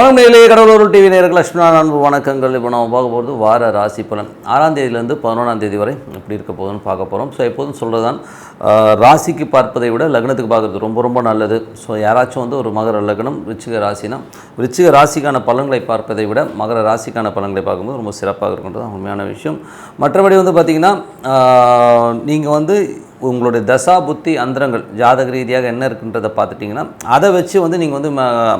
வணக்கம் நேரிலே கடவுளூர் டிவி நேர்கள் லட்சுமணா அன்பு வணக்கங்கள். இப்போ நம்ம பார்க்க போகிறது வார ராசி பலன். ஆறாம் தேதியிலேருந்து பதினொன்றாம் தேதி வரை எப்படி இருக்க போகுதுன்னு பார்க்க போகிறோம் ஸோ எப்போதும் சொல்கிறது தான் ராசிக்கு பார்ப்பதை விட லக்னத்துக்கு பார்க்குறது ரொம்ப ரொம்ப நல்லது. ஸோ யாராச்சும் வந்து ஒரு மகர லக்னம் விருச்சிக ராசினா விருச்சிக ராசிக்கான பலன்களை பார்ப்பதை விட மகர ராசிக்கான பலன்களை பார்க்கும்போது ரொம்ப சிறப்பாக இருக்கின்றது தான் உண்மையான விஷயம். மற்றபடி வந்து பார்த்திங்கன்னா நீங்கள் வந்து உங்களுடைய தசா புத்தி அந்தரங்கள் ஜாதக ரீதியாக என்ன இருக்குன்றதை பார்த்துட்டிங்கன்னா அதை வச்சு வந்து நீங்கள் வந்து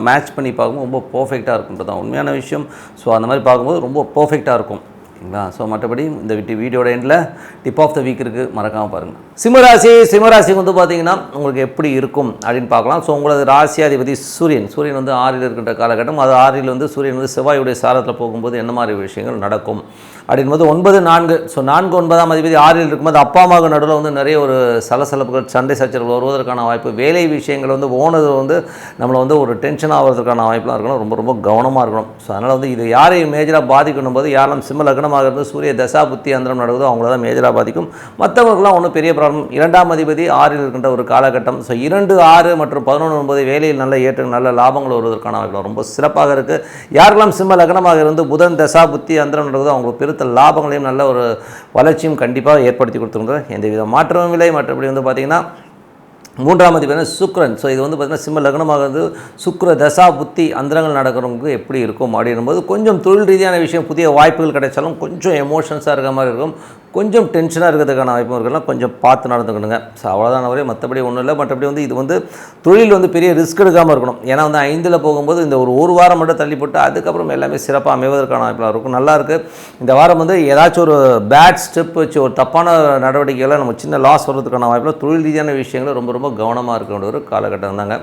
மேட்ச் பண்ணி பார்க்கும்போது ரொம்ப பர்ஃபெக்டாக இருக்குன்றது தான் உண்மையான விஷயம். ஸோ அந்த மாதிரி பார்க்கும்போது ரொம்ப பர்ஃபெக்டாக இருக்கும். ஓகேங்களா ஸோ மற்றபடி இந்த விட்டு வீடியோட எண்டில் டிப் ஆஃப் த வீக் இருக்குது மறக்காமல் பாருங்கள் சிம்மராசி சிம்மராசி வந்து பார்த்தீங்கன்னா உங்களுக்கு எப்படி இருக்கும் அப்படின்னு பார்க்கலாம். ஸோ உங்களது ராசியாதிபதி சூரியன். சூரியன் வந்து ஆறில் இருக்கின்ற காலகட்டம். அது ஆறில் வந்து சூரியன் வந்து செவ்வாயுடைய சாரத்தில் போகும்போது என்ன மாதிரி விஷயங்கள் நடக்கும்? அப்படின்போது ஒன்பது நான்கு. ஸோ நான்கு ஒன்பதாம் அதிபதி ஆறில் இருக்கும்போது அப்பா அம்மாவுக்கு நடுவில் வந்து நிறைய ஒரு சலசலப்புகள் சண்டை சச்சரவுகள் வருவதற்கான வாய்ப்பு வேலை விஷயங்கள் வந்து ஓனது வந்து நம்மளை வந்து ஒரு டென்ஷன் ஆகிறதுக்கான வாய்ப்புலாம் இருக்கணும். ரொம்ப ரொம்ப கவனமாக இருக்கணும். ஸோ அதனால் வந்து இது யாரையும் மேஜராக பாதிக்கணும் போது யாரெல்லாம் சிம்ம லக்னமாக இருந்து சூரிய தசா புத்தி அந்தரம் நடக்குதோ அவங்கள தான் மேஜராக பாதிக்கும். மற்றவர்கள்லாம் ஒன்றும் பெரிய ப்ராப்ளம் இரண்டாம் அதிபதி ஆறில் இருக்கின்ற ஒரு காலகட்டம். ஸோ இரண்டு ஆறு மற்றும் பதினொன்று ஒன்பது வேலையில் நல்ல ஏற்று நல்ல லாபங்கள் வருவதற்கான வாய்ப்பு ரொம்ப சிறப்பாக இருக்குது யாரெல்லாம் சிம்ம லக்னமாக இருந்து புதன் தசா புத்தி அந்தரம் நடக்குதோ அவங்களுக்கு பெருத்த லாபங்களையும் நல்ல ஒரு வளர்ச்சியும் கண்டிப்பாக ஏற்படுத்தி கொடுத்துருந்தது. எந்த வித மாற்றமும் இல்லை. மற்றபடி வந்து பார்த்திங்கன்னா மூன்றாம் அதிபதி சுக்ரன் ஸோ இது வந்து பார்த்திங்கன்னா சிம்ம லக்னமாகிறது சுக்ர தசா புத்தி அந்தரங்கள் நடக்கிறவங்களுக்கு எப்படி இருக்கும் அப்படின்னும்போது கொஞ்சம் தொழில் ரீதியான விஷயம் புதிய வாய்ப்புகள் கிடைச்சாலும் கொஞ்சம் எமோஷன்ஸாக இருக்கிற மாதிரி இருக்கும். கொஞ்சம் டென்ஷனாக இருக்கிறதுக்கான வாய்ப்பும் இருக்கலாம் கொஞ்சம் பார்த்து நடந்துக்கணுங்க. ஸோ அவ்வளோதான் வரையும் மற்றபடி ஒன்றும் இல்லை. மற்றபடி வந்து இது வந்து தொழில் வந்து பெரிய ரிஸ்க் எடுக்காமல் இருக்கணும். ஏன்னா வந்து ஐந்தில் போகும்போது இந்த ஒரு ஒரு வாரம் மட்டும் தள்ளி போட்டு அதுக்கப்புறம் எல்லாமே சிறப்பாக அமைவதற்கான வாய்ப்பாக இருக்கும். நல்லாயிருக்கு இந்த வாரம் வந்து ஏதாச்சும் ஒரு பேட் ஸ்டெப் வச்சு ஒரு தப்பான நடவடிக்கைகளை நம்ம சின்ன லாஸ் வர்றதுக்கான வாய்ப்பில் தொழில் ரீதியான விஷயங்கள் ரொம்ப ரொம்ப கவனமாக இருக்க வேண்டிய ஒரு காலகட்டம் தாங்க.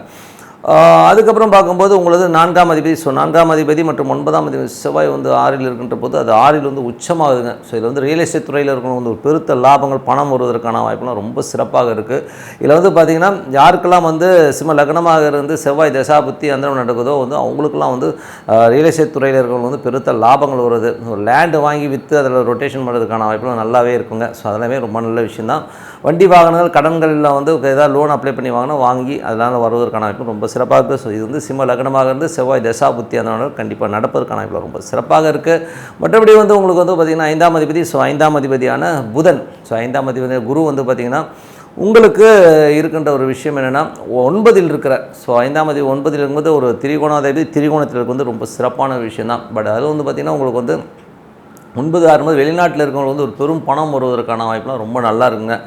அதுக்கப்புறம் பார்க்கும்போது உங்களது நான்காம் அதிபதி ஸோ நான்காம் அதிபதி மற்றும் ஒன்பதாம் அதிபதி செவ்வாய் வந்து ஆறில் இருக்கின்ற போது அது ஆறில் வந்து உச்சமாகுதுங்க. ஸோ இதில் வந்து ரியல் எஸ்டேட் துறையில் இருக்கணும் வந்து ஒரு பெருத்த லாபங்கள் பணம் வருவதற்கான வாய்ப்புலாம் ரொம்ப சிறப்பாக இருக்குது இதில் வந்து பார்த்திங்கன்னா யாருக்கெல்லாம் வந்து சிம்ம லக்னமாக இருந்து செவ்வாய் தசாபுத்தி அந்த நடக்குதோ வந்து அவங்களுக்கெல்லாம் வந்து ரியல் எஸ்டேட் துறையில் இருக்கிறவங்க வந்து பெருத்த லாபங்கள் வருது. ஒரு லேண்டு வாங்கி விற்று அதில் ரொட்டேஷன் பண்ணுறதுக்கான வாய்ப்புலாம் நல்லாவே இருக்குங்க. ஸோ அதெல்லாமே ரொம்ப நல்ல விஷயம் தான் வண்டி வாகனங்கள் கடன்களில் வந்து ஏதாவது லோன் அப்ளை பண்ணி வாங்கினா வாங்கி அதனால் வருவதற்கான வாய்ப்பு ரொம்ப சிறப்பாக இருக்குது ஸோ இது வந்து சிம்ம லக்னமாக இருந்து செவ்வாய் தசா புத்தி அதனால் கண்டிப்பாக நடப்பதற்கான வாய்ப்பு ரொம்ப சிறப்பாக இருக்குது மற்றபடி வந்து உங்களுக்கு வந்து பார்த்திங்கன்னா ஐந்தாம் அதிபதி ஸோ ஐந்தாம் அதிபதியான புதன். ஸோ ஐந்தாம் அதிபதி குரு வந்து பார்த்திங்கன்னா உங்களுக்கு இருக்கின்ற ஒரு விஷயம் என்னென்னா ஒன்பதில் இருக்கிற ஸோ ஐந்தாம் தேதி ஒன்பதில் இருக்கும்போது ஒரு திரிகோணாதிபதி திரிகோணத்தில் வந்து ரொம்ப சிறப்பான விஷயம் தான் பட் அது வந்து பார்த்திங்கன்னா உங்களுக்கு வந்து ஒன்பது ஆறும்போது வெளிநாட்டில் இருக்கவங்களுக்கு வந்து ஒரு பெரும் பணம் வருவதற்கான வாய்ப்புலாம் ரொம்ப நல்லா இருக்குங்க.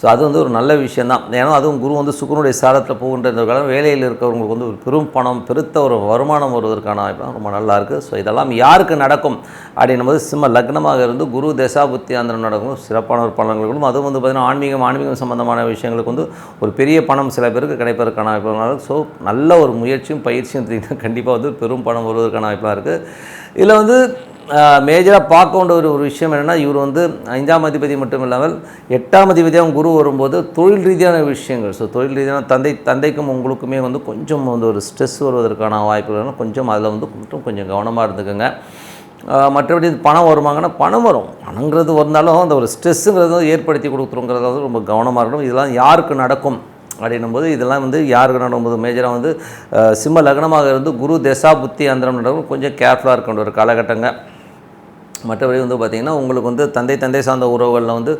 ஸோ அது வந்து ஒரு நல்ல விஷயம் தான் ஏன்னா அதுவும் குரு வந்து சுக்கரனுடைய சாரத்தில் போகின்ற இந்த காலம் வேலையில் இருக்கிறவங்களுக்கு வந்து ஒரு பெரும் பணம் பெருத்த ஒரு வருமானம் வருவதற்கான வாய்ப்புலாம் ரொம்ப நல்லா இருக்குது ஸோ இதெல்லாம் யாருக்கு நடக்கும்? அப்படின்னும் போது சிம்ம லக்னமாக இருந்து குரு தசாபுத்தி அந்த நடக்கும். சிறப்பான ஒரு பலன்களுக்கும் அதுவும் வந்து பார்த்திங்கன்னா ஆன்மீகம் ஆன்மீகம் சம்மந்தமான விஷயங்களுக்கு வந்து ஒரு பெரிய பணம் சில பேருக்கு கிடைப்பதற்கான வாய்ப்புகள் ஸோ நல்ல ஒரு முயற்சியும் பயிற்சியும் கண்டிப்பாக வந்து பெரும் பணம் வருவதற்கான வாய்ப்பாக இருக்குது இதில் வந்து மேஜராக பார்க்க வேண்டிய ஒரு ஒரு விஷயம் என்னென்னா இவர் வந்து ஐந்தாம் அதிபதி மட்டும் இல்லாமல் எட்டாம் அதிபதியாக குரு வரும்போது தொழில் ரீதியான விஷயங்கள். ஸோ தொழில் ரீதியான தந்தை தந்தைக்கும் உங்களுக்குமே வந்து கொஞ்சம் வந்து ஒரு ஸ்ட்ரெஸ் வருவதற்கான வாய்ப்புகள் கொஞ்சம் அதில் வந்து மட்டும் கொஞ்சம் கவனமாக இருந்துக்குங்க. மற்றபடி பணம் வருமாங்கன்னா பணம் வரும். பணங்கிறது வந்தாலும் அந்த ஒரு ஸ்ட்ரெஸ்ஸுங்கிறது ஏற்படுத்தி கொடுத்துருங்கிறத வந்து ரொம்ப கவனமாக இருக்கணும். இதெல்லாம் யாருக்கு நடக்கும் அப்படின்னும் போது இதெல்லாம் வந்து யாருக்கு நடக்கும்போது மேஜராக வந்து சிம்ம லக்னமாக இருந்து குரு தசா புத்தி அந்தரம் நடக்கும். கொஞ்சம் கேர்ஃபுல்லாக இருக்க ஒரு காலகட்டங்கள் மற்றபடி வந்து பார்த்திங்கன்னா உங்களுக்கு வந்து தந்தை தந்தை சார்ந்த உறவுகளில் வந்து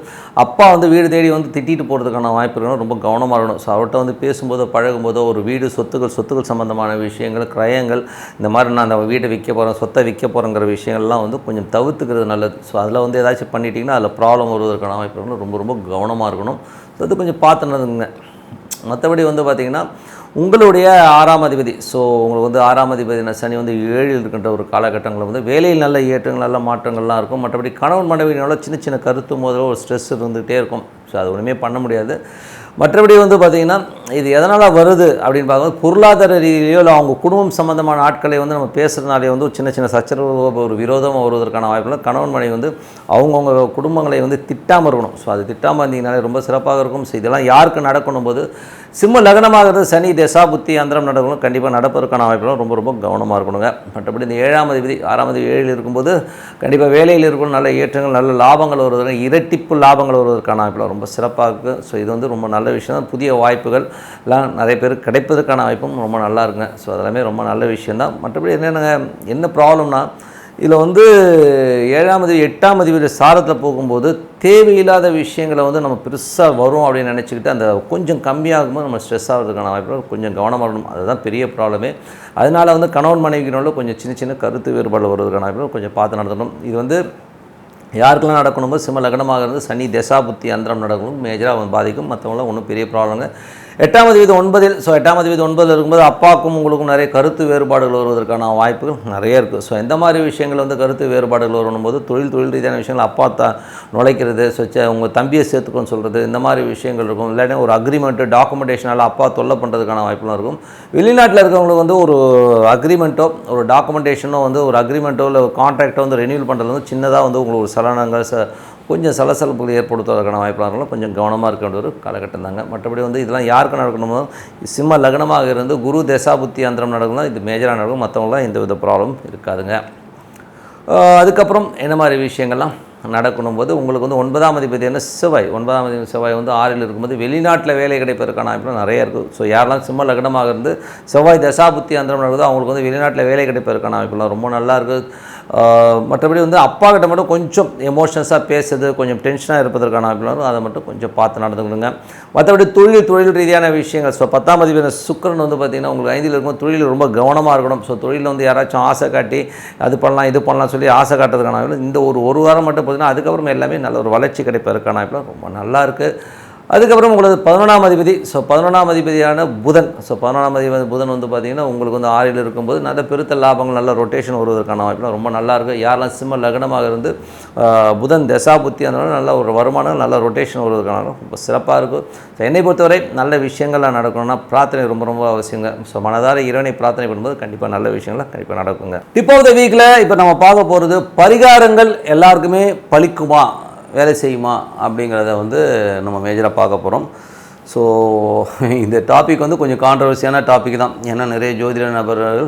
அப்பா வந்து வீடு தேடி வந்து திட்டிட்டு போகிறதுக்கான வாய்ப்பு இருக்கணும். ரொம்ப கவனமாக இருக்கணும். ஸோ அவர்கிட்ட வந்து பேசும்போதோ பழகும்போதோ ஒரு வீடு சொத்துக்கள் சொத்துக்கள் சம்மந்தமான விஷயங்கள் கிரயங்கள் இந்த மாதிரி நான் அந்த வீட்டை விற்க போகிறேன் சொத்தை விற்க போகிறேங்கிற விஷயங்கள்லாம் வந்து கொஞ்சம் தவிர்த்துக்கிறது நல்லது. ஸோ அதில் வந்து ஏதாச்சும் பண்ணிட்டிங்கன்னா அதில் ப்ராப்ளம் வருவதற்கான வாய்ப்பு இருக்கணும். ரொம்ப ரொம்ப கவனமாக இருக்கணும். ஸோ அது கொஞ்சம் பார்த்துனதுங்க மற்றபடி வந்து பார்த்திங்கன்னா உங்களுடைய ஆறாம் அதிபதி ஸோ உங்களுக்கு வந்து ஆறாம் அதிபதி சனி வந்து ஏழில் இருக்கின்ற ஒரு காலகட்டங்களில் வந்து வேலையில் நல்ல ஏற்றங்கள் நல்ல மாற்றங்கள்லாம் இருக்கும். மற்றபடி கணவன் மனைவியினால சின்ன சின்ன கருத்து முதல்ல ஒரு ஸ்ட்ரெஸ் இருந்துகிட்டே இருக்கும். ஸோ அது ஒன்றுமே பண்ண முடியாது. மற்றபடி வந்து பார்த்திங்கன்னா இது எதனால் வருது அப்படின்னு பார்க்கும்போது பொருளாதார ரீதியிலையோ இல்லை அவங்க குடும்பம் சம்மந்தமான ஆட்களை வந்து நம்ம பேசுகிறதுனாலே வந்து சின்ன சின்ன சச்சரவு ஒரு விரோதமாக வருவதற்கான வாய்ப்பில் கணவன் மனைவி வந்து அவங்கவுங்க குடும்பங்களை வந்து திட்டாமல் இருக்கணும். ஸோ அது திட்டாமல் இருந்தீங்கனாலே ரொம்ப சிறப்பாக இருக்கும். ஸோ இதெல்லாம் யாருக்கு நடக்கணும் போது சிம்ம லக்னமாகிறது சனி தசா புத்தி அந்தரம் நடக்கணும் கண்டிப்பாக நடப்பதற்கான வாய்ப்புகளும் ரொம்ப ரொம்ப கவனமாக இருக்கணுங்க. மற்றபடி இந்த ஏழாம் அதிபதி ஆறாம் அதிபதி ஏழில் இருக்கும்போது கண்டிப்பாக வேலையில் இருக்கணும். நல்ல ஏற்றங்கள் நல்ல லாபங்கள் வருவதற்கு இரட்டிப்பு லாபங்கள் வருவதற்கான வாய்ப்புகள் ரொம்ப சிறப்பாக இருக்குது ஸோ இது வந்து ரொம்ப நல்ல விஷயம். தான் புதிய வாய்ப்புகள் எல்லாம் நிறைய பேர் கிடைப்பதற்கான வாய்ப்பும் ரொம்ப நல்லா இருக்குங்க. ஸோ அதெல்லாமே ரொம்ப நல்ல விஷயந்தான் மற்றபடி என்னென்னங்க என்ன ப்ராப்ளம்னா இதில் வந்து ஏழாம் அதிபதி எட்டாம் அதிபதி சாரத்தில் போகும்போது தேவையில்லாத விஷயங்களை வந்து நம்ம பெருசாக வரும் அப்படின்னு நினச்சிக்கிட்டு அந்த கொஞ்சம் கம்மியாகும்போது நம்ம ஸ்ட்ரெஸ் ஆகிறதுக்கான வாய்ப்பு கொஞ்சம் கவனமாக இருக்கணும். அதுதான் பெரிய ப்ராப்ளமே அதனால் வந்து கணவன் மனைவிக்கினால கொஞ்சம் சின்ன சின்ன கருத்து வேறுபாடு வருவதற்கான வாய்ப்பு கொஞ்சம் பார்த்து நடத்தணும் இது வந்து யாருக்கெல்லாம் நடக்கணுமோ சிம்ம லக்னமாக இருந்து சனி தசாபுத்தி அந்தரம் நடக்கணும் மேஜராக அவன் பாதிக்கும். மற்றவங்களாம் ஒன்றும் பெரிய ப்ராப்ளங்க எட்டாம் வீதம் ஒன்பதில் ஸோ எட்டாம் வீதம் ஒன்பதில் இருக்கும்போது அப்பாவுக்கும் உங்களுக்கும் நிறைய கருத்து வேறுபாடுகள் வருவதற்கான வாய்ப்புகள் நிறைய இருக்குது ஸோ இந்த மாதிரி விஷயங்கள் வந்து கருத்து வேறுபாடுகள் வரும்போது தொழில் தொழில் ரீதியான விஷயங்கள் அப்பா தான் நுழைக்கிறது ஸோ உங்கள் தம்பியை சேர்த்துக்கோன்னு சொல்கிறது இந்த மாதிரி விஷயங்கள் இருக்கும். இல்லாட்டி ஒரு அக்ரிமெண்ட்டு டாக்குமெண்டேஷனால் அப்பா தொல்லை பண்ணுறதுக்கான வாய்ப்புலாம் இருக்கும். வெளிநாட்டில் இருக்கிறவங்களுக்கு வந்து ஒரு அக்ரிமெண்ட்டோ ஒரு டாக்குமெண்டேஷனோ வந்து ஒரு அக்ரிமெண்ட்டோ இல்லை கான்ட்ராக்டோ வந்து ரெனியூல் பண்ணுறது வந்து சின்னதாக வந்து உங்களுக்கு ஒரு சலனங்கள் ச கொஞ்சம் சலசலப்புகள் ஏற்படுத்துவதற்கான வாய்ப்பாக இருந்தாலும் கொஞ்சம் கவனமாக இருக்க வேண்டிய ஒரு காலகட்டம் தாங்க மற்றபடி வந்து இதெல்லாம் யாருக்கு நடக்கணுமோ சிம்ம லக்னமாக இருந்து குரு தசாபுத்தி அந்தரம் நடக்கணும் இது மேஜராக நடக்கும். மற்றவங்களாம் எந்த வித ப்ராப்ளம் இருக்காதுங்க. அதுக்கப்புறம் என்ன மாதிரி விஷயங்கள்லாம் நடக்கணும் போது உங்களுக்கு வந்து ஒன்பதாம் அதிபதி என்ன? செவ்வாய். ஒன்பதாம் அதிபதி செவ்வாய் வந்து ஆறில் இருக்கும்போது வெளிநாட்டில் வேலை கிடைப்பதற்கான வாய்ப்புகள் நிறைய இருக்குது ஸோ யாரெல்லாம் சிம்ம லக்னமாக இருந்து செவ்வாய் தசாபுத்தி அந்தரம் நடக்குதோ அவங்களுக்கு வந்து வெளிநாட்டில் வேலை கிடைப்பதற்கான வாய்ப்புலாம் ரொம்ப நல்லா இருக்குது மற்றபடி வந்து அப்பா கிட்ட மட்டும் கொஞ்சம் எமோஷன்ஸாக பேசுறது கொஞ்சம் டென்ஷனாக இருப்பதற்கான வாய்ப்புகளும் அதை மட்டும் கொஞ்சம் பார்த்து நடந்துக்கணுங்க. மற்றபடி தொழில் தொழில் ரீதியான விஷயங்கள். ஸோ பத்தாம் அதிபதி சுக்கரன் வந்து பார்த்திங்கன்னா உங்களுக்கு ஐந்தில் இருக்கும் தொழில் ரொம்ப கவனமாக இருக்கணும். ஸோ தொழிலில் வந்து யாராச்சும் ஆசை காட்டி அது பண்ணலாம் இது பண்ணலாம் சொல்லி ஆசை காட்டுறதுக்கான இந்த ஒரு ஒரு வாரம் மட்டும் பார்த்தீங்கன்னா அதுக்கப்புறம் எல்லாமே நல்ல ஒரு வளர்ச்சி கிடைப்பதற்கான வாய்ப்புலாம் ரொம்ப நல்லா இருக்குது அதுக்கப்புறம் உங்களுக்கு பதினொன்றாம் அதிபதி ஸோ பதினொன்றாம் அதிபதியான புதன் ஸோ பதினொன்றாம் அதிபதி புதன் வந்து பார்த்திங்கன்னா உங்களுக்கு வந்து ஆறில் இருக்கும்போது நல்ல பெருத்த லாபங்கள் நல்ல ரொட்டேஷன் வருவதற்கான வாய்ப்புலாம் ரொம்ப நல்லாயிருக்கும் யாரெல்லாம் சிம்ம லக்னமாக இருந்து புதன் தசா புத்தி அதனால நல்ல ஒரு வருமானம் நல்ல ரொட்டேஷன் வருவதற்கான ரொம்ப சிறப்பாக இருக்கும் ஸோ என்னை பொறுத்தவரை நல்ல விஷயங்கள்லாம் நடக்கணும்னா பிரார்த்தனை ரொம்ப ரொம்ப அவசியங்க. ஸோ மனதார இறைவனை பிரார்த்தனை பண்ணும்போது கண்டிப்பாக நல்ல விஷயங்கள்லாம் கண்டிப்பாக நடக்குங்க. இப்போ த வீக்கில் இப்போ நம்ம பார்க்க போகிறது பரிகாரங்கள் எல்லாருக்குமே பழிக்குமா வேலை செய்யுமா அப்படிங்கிறத வந்து நம்ம மேஜராக பார்க்க போகிறோம் ஸோ இந்த டாபிக் வந்து கொஞ்சம் கான்ட்ரவர்சியான டாபிக் தான். ஏன்னா நிறைய ஜோதிட நபர்கள்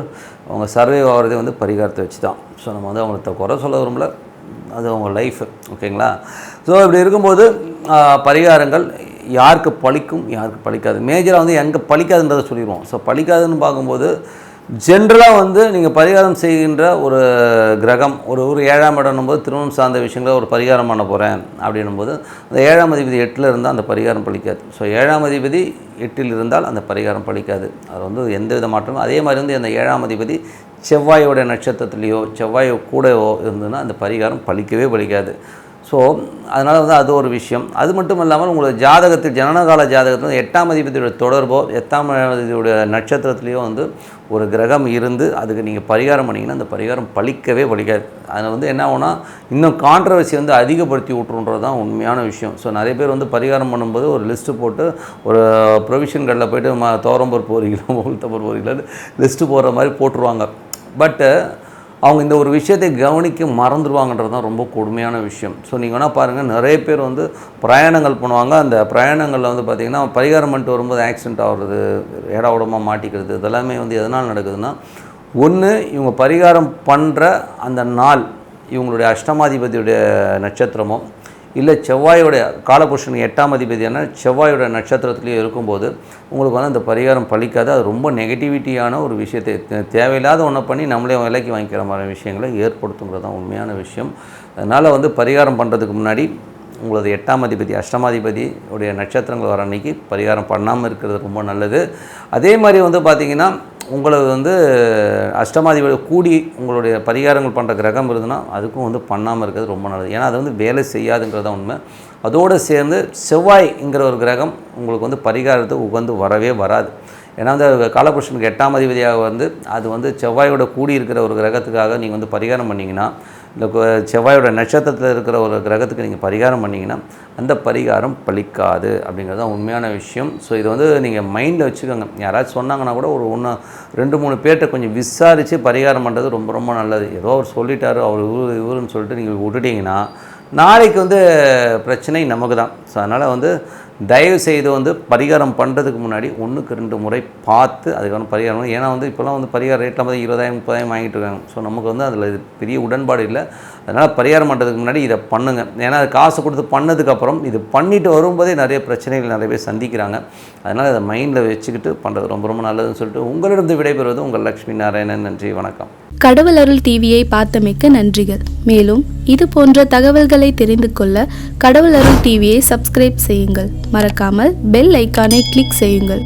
அவங்க சர்வே ஆகிறதே வந்து பரிகாரத்தை வச்சு தான் ஸோ நம்ம வந்து அவங்கள்ட்ட குறை சொல்ல விரும்பல. அது அவங்க லைஃப் ஓகேங்களா ஸோ இப்படி இருக்கும்போது பரிகாரங்கள் யாருக்கு பழிக்கும் யாருக்கு பலிக்காது மேஜராக வந்து எங்கே பலிக்காதுன்றதை சொல்லிடுவோம். ஸோ பழிக்காதுன்னு பார்க்கும்போது ஜென்ரலாக வந்து நீங்கள் பரிகாரம் செய்கின்ற ஒரு கிரகம் ஒரு ஒரு ஏழாம் இடம்னும் போது திருமணம் சார்ந்த விஷயங்களை ஒரு பரிகாரம் பண்ண போகிறேன் அப்படின்னும் போது அந்த ஏழாம் அதிபதி எட்டில் இருந்தால் அந்த பரிகாரம் பழிக்காது. ஸோ ஏழாம் அதிபதி எட்டில் இருந்தால் அந்த பரிகாரம் பலிக்காது அது வந்து எந்த வித மாற்றமும் அதே மாதிரி வந்து அந்த ஏழாம் அதிபதி செவ்வாயோட நட்சத்திரத்துலேயோ செவ்வாயோ கூடவோ இருந்ததுன்னா அந்த பரிகாரம் பலிக்கவே பலிக்காது ஸோ அதனால் வந்து அது ஒரு விஷயம். அது மட்டும் இல்லாமல் உங்களோட ஜாதகத்தில் ஜனனகால ஜாதகத்தில் வந்து எட்டாம் அதிபதியோட தொடர்போ எட்டாம் அதிபதியோட நட்சத்திரத்துலேயோ வந்து ஒரு கிரகம் இருந்து அதுக்கு நீங்கள் பரிகாரம் பண்ணிங்கன்னா அந்த பரிகாரம் பழிக்கவே பழிக்காது. அதில் வந்து என்ன ஆகும்னா இன்னும் கான்ட்ரவர்சி வந்து அதிகப்படுத்தி விட்ருன்றது தான் உண்மையான விஷயம். ஸோ நிறைய பேர் வந்து பரிகாரம் பண்ணும்போது ஒரு லிஸ்ட்டு போட்டு ஒரு ப்ரொவிஷன் கடையில் போயிட்டு ம தோரம்பூர் போறீங்களோ உளுத்தம்பர் போறீங்களான்னு லிஸ்ட்டு போடுற மாதிரி போட்டுருவாங்க. பட்டு அவங்க இந்த ஒரு விஷயத்தை கவனிக்க மறந்துடுவாங்கன்றது தான் ரொம்ப கொடுமையான விஷயம். ஸோ நீங்கள் வேணால் பாருங்கள் நிறைய பேர் வந்து பிரயாணங்கள் பண்ணுவாங்க. அந்த பிரயாணங்களில் வந்து பார்த்திங்கன்னா பரிகாரம் பண்ணிட்டு வரும்போது ஆக்சிடென்ட் ஆகிறது ஏடா உடம்பாக மாட்டிக்கிறது இதெல்லாமே வந்து எதனால் நடக்குதுன்னா ஒன்று இவங்க பரிகாரம் பண்ணுற அந்த நாள் இவங்களுடைய அஷ்டமாதிபதியுடைய நட்சத்திரமோ இல்லை செவ்வாயோட காலபுருஷன் எட்டாம் அதிபதியான செவ்வாயோட நட்சத்திரத்துலேயே இருக்கும்போது உங்களுக்கு வந்து அந்த பரிகாரம் பழிக்காது. அது ரொம்ப நெகட்டிவிட்டியான ஒரு விஷயத்தை தேவையில்லாத ஒன்றை பண்ணி நம்மளே விலைக்கு வாங்கிக்கிற மாதிரி விஷயங்களை ஏற்படுத்துங்கிறது தான் உண்மையான விஷயம். அதனால் வந்து பரிகாரம் பண்ணுறதுக்கு முன்னாடி உங்களது எட்டாம் அதிபதி அஷ்டமாதிபதி உடைய நட்சத்திரங்கள் வர அன்னைக்கு பரிகாரம் பண்ணாமல் இருக்கிறது ரொம்ப நல்லது. அதே மாதிரி வந்து பார்த்திங்கன்னா உங்களது வந்து அஷ்டமாதிபதி கூடி உங்களுடைய பரிகாரங்கள் பண்ணுற கிரகம் இருந்ததுன்னா அதுக்கும் வந்து பண்ணாமல் இருக்கிறது ரொம்ப நல்லது. ஏன்னா அது வந்து வேலை செய்யாதுங்கிறது தான் உண்மை. அதோடு சேர்ந்து செவ்வாய்ங்கிற ஒரு கிரகம் உங்களுக்கு வந்து பரிகாரத்துக்கு உகந்து வரவே வராது. ஏன்னா அந்த காலபுருஷனுக்கு எட்டாம் அதிபதியாக வந்து அது வந்து செவ்வாயோட கூடி இருக்கிற ஒரு கிரகத்துக்காக நீங்கள் வந்து பரிகாரம் பண்ணிங்கன்னா இந்த செவ்வாயோட நட்சத்திரத்தில் இருக்கிற ஒரு கிரகத்துக்கு நீங்கள் பரிகாரம் பண்ணிங்கன்னா அந்த பரிகாரம் பலிக்காது அப்படிங்கிறது தான் உண்மையான விஷயம். ஸோ இது வந்து நீங்கள் மைண்டில் வச்சுக்கோங்க. யாராச்சும் சொன்னாங்கன்னா கூட ஒரு ஒன்று ரெண்டு மூணு பேர்கிட்ட கொஞ்சம் விசாரித்து பரிகாரம் பண்ணுறது ரொம்ப ரொம்ப நல்லது. ஏதோ அவர் சொல்லிட்டாரு அவர் இவரு இவருன்னு சொல்லிட்டு நீங்கள் விட்டுட்டீங்கன்னா நாளைக்கு வந்து பிரச்சனை நமக்கு தான். ஸோ அதனால் வந்து தயவு செய்து வந்து பரிகாரம் பண்ணுறதுக்கு முன்னாடி ஒன்றுக்கு ரெண்டு முறை பார்த்து அதுக்கான பரிகாரம் ஏன்னா வந்து இப்போலாம் வந்து பரிகார ரேட்லாம் வந்து இருபதாயிரம் முப்பதாயிரம் வாங்கிட்டு இருக்காங்க. ஸோ நமக்கு வந்து அதில் இது பெரிய உடன்பாடு இல்லை. அதனால் பரிகாரம் பண்ணுறதுக்கு முன்னாடி இதை பண்ணுங்கள் ஏன்னா அது காசு கொடுத்து பண்ணதுக்கப்புறம் இது பண்ணிட்டு வரும்போதே நிறைய பிரச்சனைகள் நிறைய பேர் சந்திக்கிறாங்க. அதனால் அதை மைண்டில் வச்சுக்கிட்டு பண்ணுறது ரொம்ப ரொம்ப நல்லதுன்னு சொல்லிட்டு உங்களிடம் விடைபெறுவது உங்கள் லக்ஷ்மி நாராயணன். நன்றி வணக்கம். கடவுள் அருள் டிவியை பார்த்தமைக்க நன்றிகள். மேலும் இது போன்ற தகவல்களை தெரிந்து கொள்ள கடவுள் அருள் டிவியை சப்ஸ்கிரைப் செய்யுங்கள். மறக்காமல் பெல் ஐக்கானை கிளிக் செய்யுங்கள்.